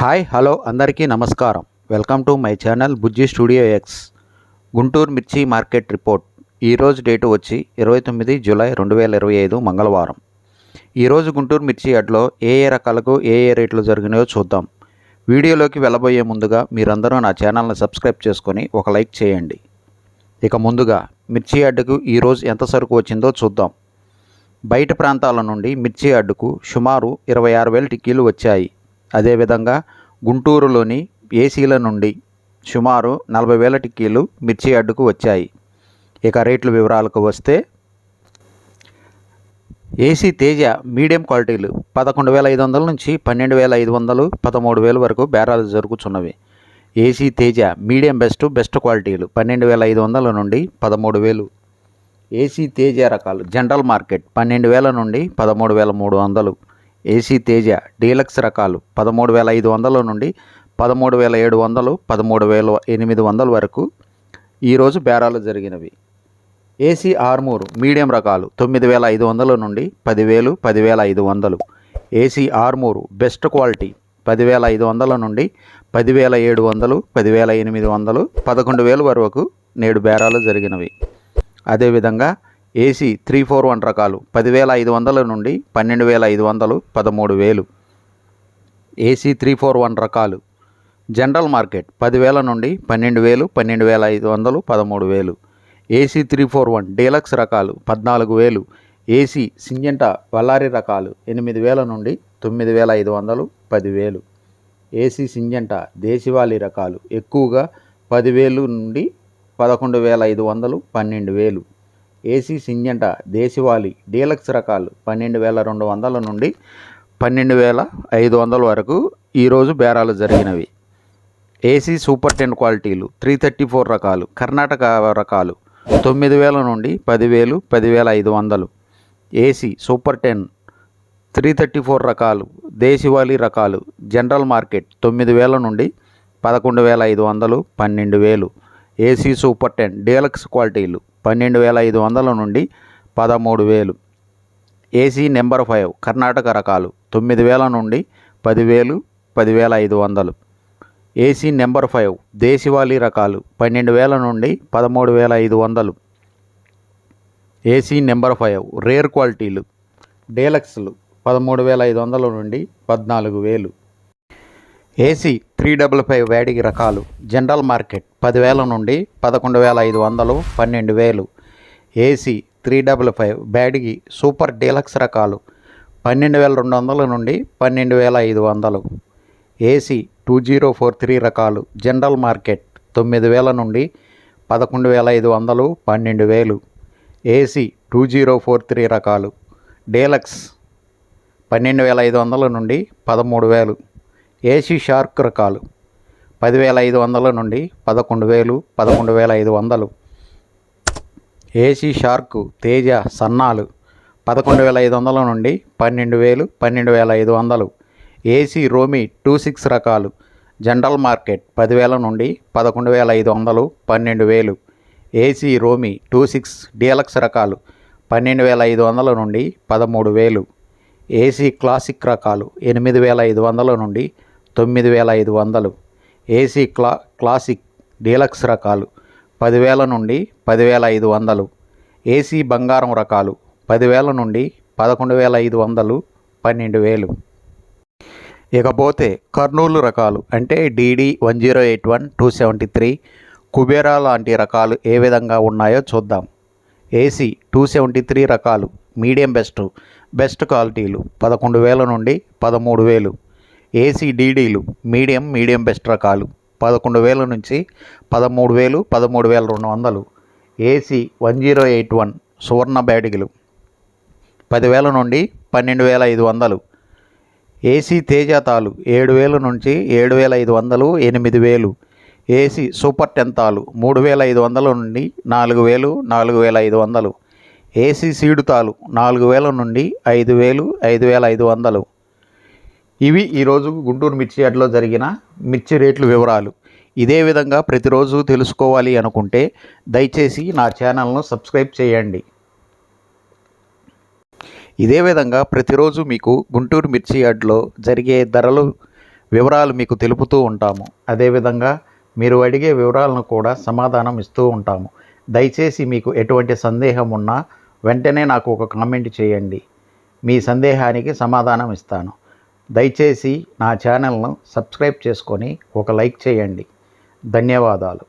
Hi hello అందరికీ నమస్కారం. Welcome to my channel Bujji studio X Guntur mirchi market report. ఈరోజు date వచ్చి ఇరవై తొమ్మిది జూలై రెండు వేల ఇరవై ఐదు మంగళవారం. ఈరోజు గుంటూరు మిర్చి అడ్లో ఏ ఏ రకాలకు ఏ ఏ రేట్లు జరిగినాయో చూద్దాం. వీడియోలోకి వెళ్ళబోయే ముందుగా మీరందరూ నా ఛానల్ని సబ్స్క్రైబ్ చేసుకొని ఒక లైక్ చేయండి. ఇక ముందుగా మిర్చి అడ్డుకు ఈరోజు ఎంత సరుకు వచ్చిందో చూద్దాం. బయట ప్రాంతాల నుండి మిర్చి అడ్డుకు సుమారు ఇరవై ఆరు వేల టిక్కీలు వచ్చాయి. అదేవిధంగా గుంటూరులోని ఏసీల నుండి సుమారు నలభై వేల టిక్కీలు మిర్చి అడ్డుకు వచ్చాయి. ఇక రేట్ల వివరాలకు వస్తే ఏసీ తేజ మీడియం క్వాలిటీలు పదకొండు వేల ఐదు వందల నుంచి పన్నెండు వేల ఐదు వందలు పదమూడు వేల వరకు బేరాలు జరుగుతున్నవి AC Teja medium best best క్వాలిటీలు పన్నెండు వేల ఐదు వందల నుండి పదమూడు వేలు. ఏసీ తేజ రకాలు జనరల్ మార్కెట్ పన్నెండు వేల నుండి పదమూడు వేల మూడు వందలు. ఏసీ తేజ డీలక్స్ రకాలు పదమూడు వేల ఐదు వందల నుండి పదమూడు వేల ఏడు వందలు పదమూడు వేల ఎనిమిది వందల వరకు ఈరోజు బేరాలు జరిగినవి. ఏసీ ఆర్మూర్ మీడియం రకాలు తొమ్మిది వేల ఐదు వందల నుండి పదివేలు పదివేల ఐదు వందలు. ఏసీ ఆర్మూరు బెస్ట్ క్వాలిటీ పదివేల ఐదు వందల నుండి పదివేల ఏడు వందలు పదివేల ఎనిమిది వందలు పదకొండు వేల వరకు నేడు బేరాలు జరిగినవి. అదేవిధంగా ఏసీ త్రీ ఫోర్ వన్ రకాలు పదివేల ఐదు వందల నుండి పన్నెండు వేల ఐదు వందలు పదమూడు వేలు. ఏసీ త్రీ ఫోర్ వన్ రకాలు జనరల్ మార్కెట్ పదివేల నుండి పన్నెండు వేలు పన్నెండు వేల ఐదు వందలు పదమూడు వేలు. AC three four one deluxe రకాలు పద్నాలుగు వేలు. ఏసీ సింజంటా వల్లారి రకాలు ఎనిమిది వేల నుండి తొమ్మిది వేల ఐదు వందలు పదివేలు ఏసీ సింజంటా దేశవాళీ రకాలు ఎక్కువగా పదివేలు నుండి పదకొండు వేల ఐదు వందలు పన్నెండు వేలు. ఏసీ సింజంట దేశవాళీ డీలక్స్ రకాలు పన్నెండు వేల రెండు వందల నుండి పన్నెండు వేల ఐదు వందల వరకు ఈరోజు బేరాలు జరిగినవి. ఏసీ సూపర్ టెన్ క్వాలిటీలు త్రీ థర్టీ ఫోర్ రకాలు కర్ణాటక రకాలు తొమ్మిది వేల నుండి పదివేలు పదివేల ఐదు వందలు. AC super ten three thirty four రకాలు దేశవాళీ రకాలు జనరల్ మార్కెట్ తొమ్మిది వేల నుండి పదకొండు వేల ఐదు వందలు పన్నెండు వేలు. ఏసీ సూపర్ టెన్ డీలక్స్ క్వాలిటీలు పన్నెండు వేల ఐదు వందల నుండి పదమూడు వేలు. ఏసీ నెంబర్ ఫైవ్ కర్ణాటక రకాలు తొమ్మిది వేల నుండి పదివేలు పదివేల ఐదు వందలు. ఏసీ నెంబర్ ఫైవ్ దేశవాళీ రకాలు పన్నెండు వేల నుండి పదమూడు వేల ఐదు వందలు. ఏసీ నెంబర్ ఫైవ్ రేర్ క్వాలిటీలు డీలక్స్లు పదమూడు వేల ఐదు వందల నుండి పద్నాలుగు వేలు. ఏసీ త్రీ డబుల్ ఫైవ్ వేడిగి రకాలు. జనరల్ మార్కెట్ పదివేల నుండి పదకొండు వేల ఐదు వందలు పన్నెండు వేలు. AC three double five Byadgi super deluxe రకాలు పన్నెండు వేల రెండు వందల నుండి పన్నెండు వేల ఐదు వందలు. AC two zero four three రకాలు జనరల్ మార్కెట్ తొమ్మిది వేల నుండి పదకొండు వేల ఐదు వందలు పన్నెండు వేలు. AC two zero four three రకాలు డీలక్స్ పన్నెండు వేల ఐదు వందల నుండి పదమూడు వేలు. ఏసీ షార్క్ రకాలు. పదివేల ఐదు వందల నుండి పదకొండు వేలు పదకొండు వేల ఐదు వందలు. ఏసీ షార్క్ తేజ సన్నాలు పదకొండు వేల ఐదు వందల నుండి పన్నెండు వేలు పన్నెండు వేల ఐదు వందలు. ఏసీ రోమి టూ సిక్స్ రకాలు. జనరల్ మార్కెట్ పదివేల నుండి పదకొండు వేల ఐదు వందలు పన్నెండు వేలు. ఏసీ రోమి టూ సిక్స్ డీలక్స్ రకాలు పన్నెండు వేల ఐదు వందల నుండి పదమూడు వేలు. ఏసీ క్లాసిక్ రకాలు ఎనిమిది వేల ఐదు వందల నుండి తొమ్మిది వేల ఐదు వందలు. ఏసీ క్లా క్లాసిక్ డీలక్స్ రకాలు పదివేల నుండి పదివేల ఐదు వందలు. ఏసీ బంగారం రకాలు పదివేల నుండి పదకొండు వేల ఐదు వందలు పన్నెండు వేలు. ఇకపోతే కర్నూలు రకాలు అంటే DD one zero eight one two seventy three Kubera లాంటి రకాలు ఏ విధంగా ఉన్నాయో చూద్దాం. ఏసీ టూ సెవెంటీ త్రీ రకాలు మీడియం బెస్ట్ బెస్ట్ క్వాలిటీలు పదకొండు వేల నుండి పదమూడు వేలు. ఏసీ డీడీలు మీడియం మీడియం బెస్ట్ రకాలు. పదకొండు వేల నుంచి పదమూడు వేలు పదమూడు వేల రెండు వందలు. AC one zero eight one Suvarna బ్యాడిగలు. పదివేల నుండి పన్నెండు వేల ఐదు వందలు. ఏసీ తేజాతాలు ఏడు వేల నుంచి ఏడు వేల ఐదు వందలు ఎనిమిది వేలు. ఏసీ సూపర్ టెన్ తాలు మూడు వేల ఐదు వందల నుండి నాలుగు వేలు నాలుగు వేల ఐదు వందలు. ఏసీ సీడు తాలు నాలుగు వేల నుండి ఐదు వేలు ఐదు వేల ఐదు వందలు. ఇవి ఈరోజు గుంటూరు మిర్చి యార్డ్లో జరిగిన మిర్చి రేట్లు వివరాలు. ఇదే విధంగా ప్రతిరోజు తెలుసుకోవాలి అనుకుంటే దయచేసి నా ఛానల్ను సబ్స్క్రైబ్ చేయండి. ఇదే విధంగా ప్రతిరోజు మీకు గుంటూరు మిర్చి యార్డ్లో జరిగే ధరలు వివరాలు మీకు తెలుపుతూ ఉంటాము. అదేవిధంగా మీరు అడిగే వివరాలను కూడా సమాధానం ఇస్తూ ఉంటాము. దయచేసి మీకు ఎటువంటి సందేహం ఉన్నా వెంటనే నాకు ఒక కామెంట్ చేయండి. మీ సందేహానికి సమాధానం ఇస్తాను. దయచేసి నా ఛానల్ను సబ్స్క్రైబ్ చేసుకొని ఒక లైక్ చేయండి. ధన్యవాదాలు.